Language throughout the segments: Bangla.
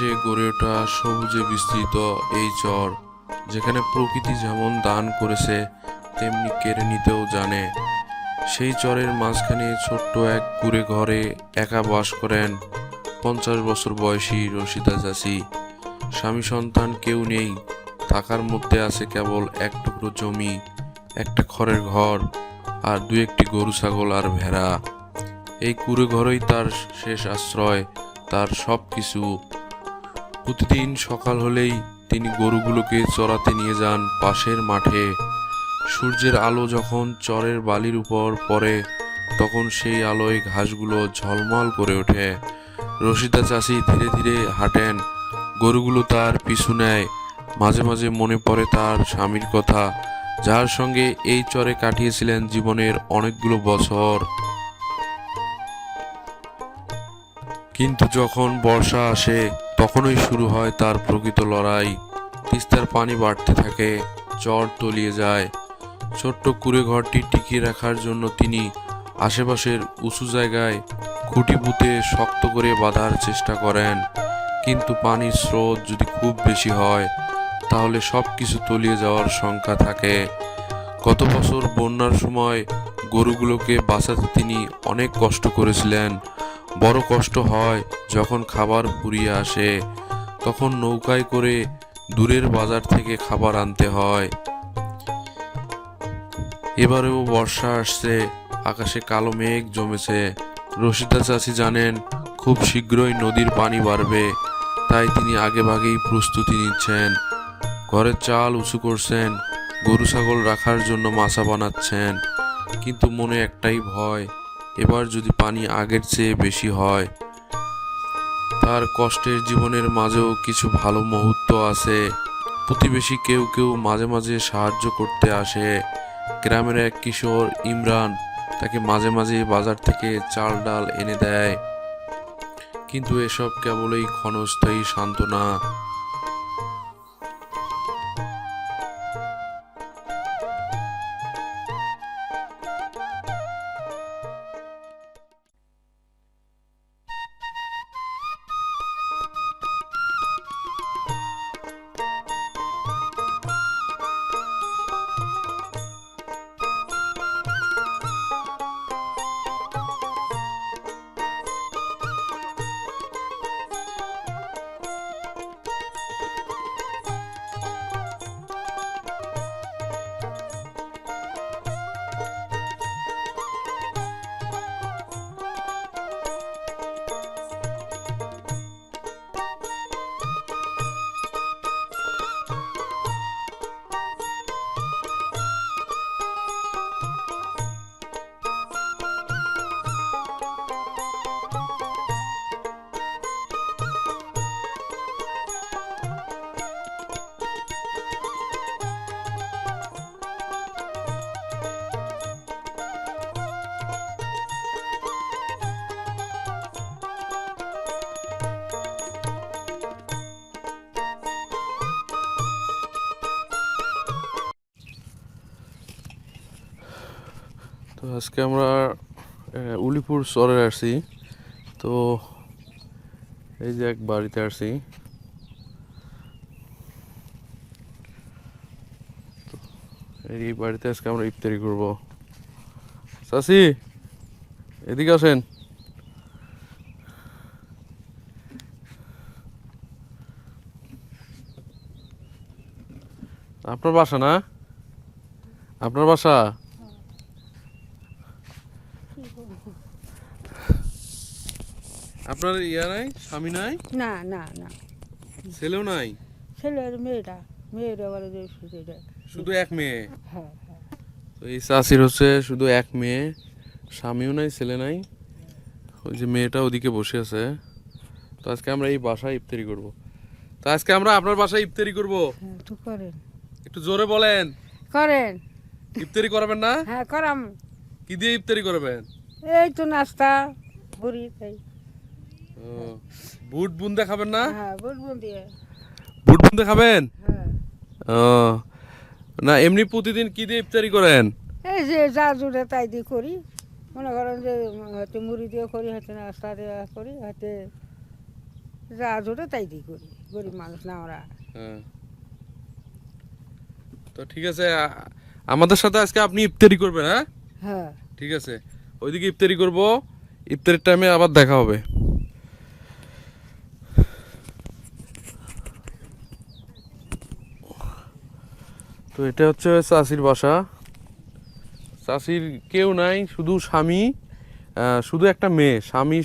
তিস্তার গড়ে ওঠা সবুজে বিস্তৃত এই চর, যেখানে প্রকৃতি যেমন দান করেছে, তেমনি কেড়ে নিতেও জানে। সেই চরের মাঝখানে ছোট্ট এক কুড়ে ঘরে একা বাস করেন পঞ্চাশ বছর বয়সী রশিদা চাচি। স্বামী সন্তান কেউ নেই, থাকার মধ্যে আছে কেবল এক টুকরো জমি, একটা খড়ের ঘর আর দু একটি গরু, ছাগল আর ভেড়া। এই কুড়ে ঘরেই তার শেষ আশ্রয়, তার সব কিছু প্রতিদিন সকাল হলেই তিনি গরুগুলোকে চড়াতে নিয়ে যান পাশের মাঠে। সূর্যের আলো যখন চরের বালির উপর পড়ে, তখন সেই আলোয় ঘাসগুলো ঝলমল করে ওঠে। রশিদা চাষি ধীরে ধীরে হাঁটেন। গরুগুলো তার পিছু নেয়। মাঝে মাঝে মনে পড়ে তার স্বামীর কথা, যার সঙ্গে এই চরে কাটিয়েছিলেন জীবনের অনেকগুলো বছর। কিন্তু যখন বর্ষা আসে তখনই শুরু হয় তার প্রকৃত লড়াই। তিস্তার পানি বাড়তে থাকে, চর তলিয়ে যায়। ছোট্ট কুড়ে ঘরটি টিকিয়ে রাখার জন্য তিনি আশেপাশের উঁচু জায়গায় খুঁটি পুঁতে শক্ত করে বাঁধার চেষ্টা করেন। কিন্তু পানির স্রোত যদি খুব বেশি হয়, তাহলে সব কিছু তলিয়ে যাওয়ার শঙ্কা থাকে। গত বছর বন্যার সময় গরুগুলোকে বাঁচাতে তিনি অনেক কষ্ট করেছিলেন। বড় কষ্ট হয় যখন খাবার ফুরিয়ে আসে। তখন নৌকায় করে দূরের বাজার থেকে খাবার আনতে হয়। এবারেও বর্ষা আসছে, আকাশে কালো মেঘ জমেছে। রশিদা চাষি জানেন, খুব শীঘ্রই নদীর পানি বাড়বে, তাই তিনি আগেভাগেই প্রস্তুতি নিচ্ছেন। ঘরের চাল উঁচু করছেন, গরু ছাগল রাখার জন্য মাছা বানাচ্ছেন, কিন্তু মনে একটাই ভয় এবার যদি পানি আগের চেয়ে বেশি হয়, তার কষ্টের জীবনের মাঝেও কিছু ভালো মুহূর্ত আছে। প্রতিবেশী কেউ কেউ মাঝে মাঝে সাহায্য করতে আসে। গ্রামের এক কিশোর ইমরান তাকে মাঝে মাঝে বাজার থেকে চাল ডাল এনে দেয়। কিন্তু এসব কেবলই ক্ষণস্থায়ী সান্ত্বনা। আজকে আমরা উলিপুর চরে আসছি। তো এই যে এক বাড়িতে আসছি। এই বাড়িতে আজকে আমরা ইফতারি করব। চাচি এদিকে আসেন। আপনার বাসা না? আপনার বাসা? আপনার ইয়া নাই? স্বামী নাই? না না না। ছেলেও নাই? ছেলের মেয়েটা। মেয়েটা যে সেটা শুধু এক মেয়ে? হ্যাঁ হ্যাঁ। তো এই চাষির হচ্ছে শুধু এক মেয়ে স্বামীও নাই ছেলে নাই। ওই যে মেয়েটা ওদিকে বসে আছে। তো আজকে আমরা এই বাসায় ইফতারি করব। তো আজকে আমরা আপনার বাসায় ইফতারি করব। হ্যাঁ তো করেন। একটু জোরে বলেন। করেন। ইফতারি করবেন না? হ্যাঁ করাম। কি দিয়ে ইফতারি করবেন? এই তো নাস্তা বুড়ি তাই। বুট বুন্দা খাবেন না? হ্যাঁ বুট বুন্দা খাবেন? হ্যাঁ। ও না এমনি প্রতিদিন কি দিয়ে ইফতারি করেন? এই যে যা জুড়ে তাই দিয়ে করি। মনে করেন যে হয়তো মুড়ি দিয়ে করি হয়তো নাস্তা দিয়ে করি হয়তো যা জোরে তাই দিয়ে করি গরিব মানুষ না আমরা হ্যাঁ। তো ঠিক আছে আমাদের সাথে আজকে আপনি ইফতারি করবেন হ্যাঁ? হ্যাঁ। ঠিক আছে। ওইদিকে ইফতারি করব ইফতারির টাইমে আবার দেখা হবে। তো এটা হচ্ছে চাষির বাসা। চাষির কেউ নাই, শুধু স্বামী শুধু একটা মেয়ে। স্বামী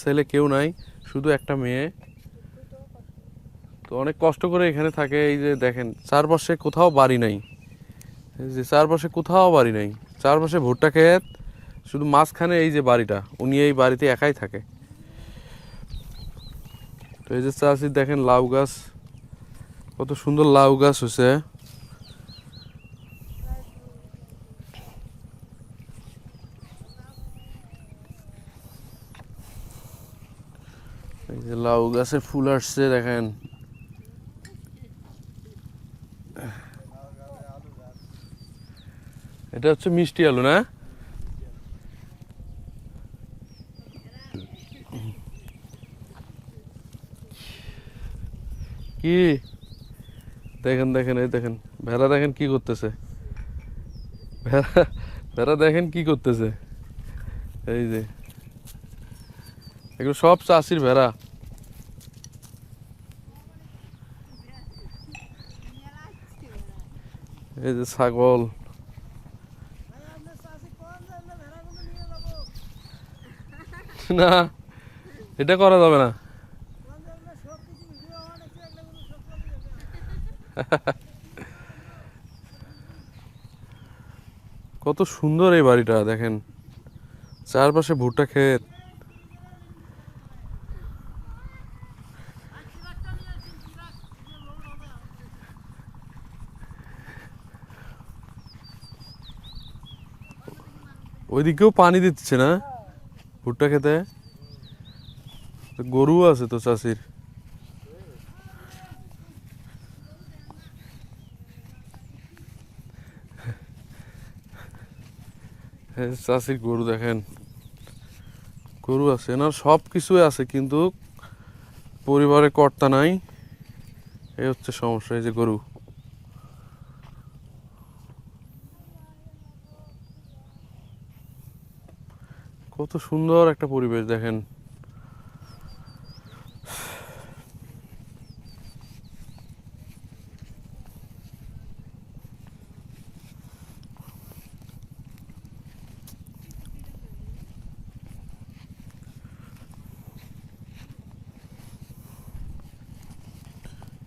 ছেলে কেউ নাই, শুধু একটা মেয়ে। তো অনেক কষ্ট করে এখানে থাকে, এই যে দেখেন, চারপাশে কোথাও বাড়ি নাই। যে চারপাশে কোথাও বাড়ি নাই। চারপাশে ভুট্টা ক্ষেত, শুধু মাঝখানে এই যে বাড়িটা। উনি এই বাড়িতে একাই থাকে। তো এই যে চাষি দেখেন, লাউ গাছ, কত সুন্দর লাউ গাছ হয়েছে। এই যে লাউ গাছে ফুল আসছে, দেখেন। এটা হচ্ছে মিষ্টি আলু, না? কি? দেখেন দেখেন, এই দেখেন। ভেড়া দেখেন কি করতেছে। ভেড়া ভেড়া দেখেন কি করতেছে। এই যে। এগুলো সব চাষির ভেড়া। এই যে ছাগল। না, এটা করা যাবে না। কত সুন্দর এই বাড়িটা, দেখেন। চারপাশে ভুট্টা ক্ষেত। ওইদিকেও পানি দিচ্ছে না? ভুট্টা খেতে? গরু আছে তো চাষির। হ্যাঁ, চাষির গরু দেখেন। গরু আছে এনার সব কিছুই আছে কিন্তু পরিবারে কর্তা নাই। এই হচ্ছে সমস্যা এই যে গরু। কত সুন্দর একটা পরিবেশ দেখেন।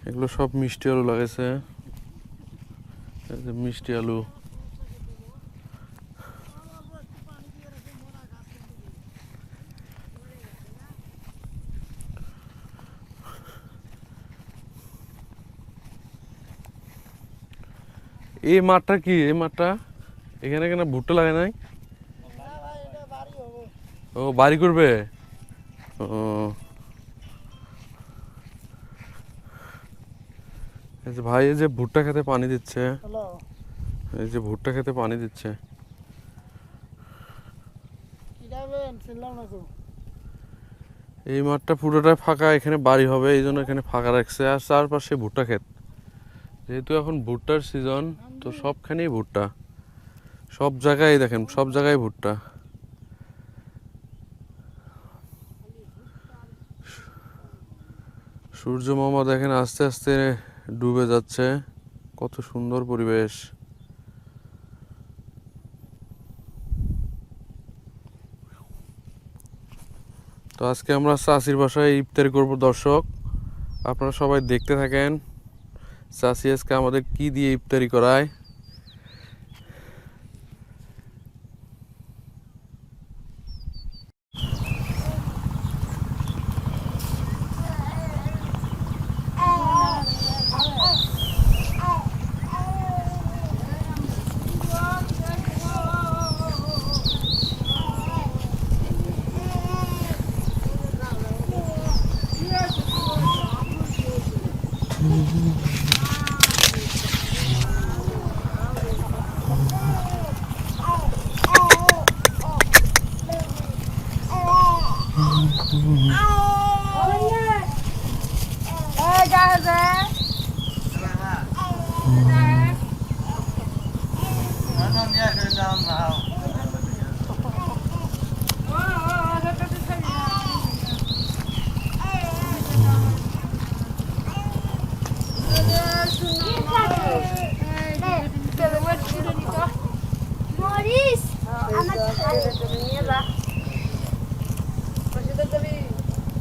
এগুলো সব মিষ্টি আলু লাগাইছে। মিষ্টি আলু। এই মাঠটা কি? এই মাঠটা? এখানে এখানে ভুট্টা লাগে নাই? ও বাড়ি করবে? ও। ভাই এই যে ভুট্টা খেতে পানি দিচ্ছে। এই যে ভুট্টা খেতে পানি দিচ্ছে। এই মাঠটা পুরোটাই ফাঁকা এখানে বাড়ি হবে এই জন্য এখানে ফাঁকা রাখছে। আর চারপাশে ভুট্টা ক্ষেত। যেহেতু এখন ভুট্টার সিজন তো সবখানেই ভুট্টা। সব জায়গায় দেখেন, সব জায়গায় ভুট্টা। সূর্য মামা দেখেন, আস্তে আস্তে ডুবে যাচ্ছে। কত সুন্দর পরিবেশ। তো আজকে আমরা চাষির বাসায় ইফতারি করব দর্শক। আপনারা সবাই দেখতে থাকেন। চাষি আজকে আমাদের কি দিয়ে ইফতারি করায়?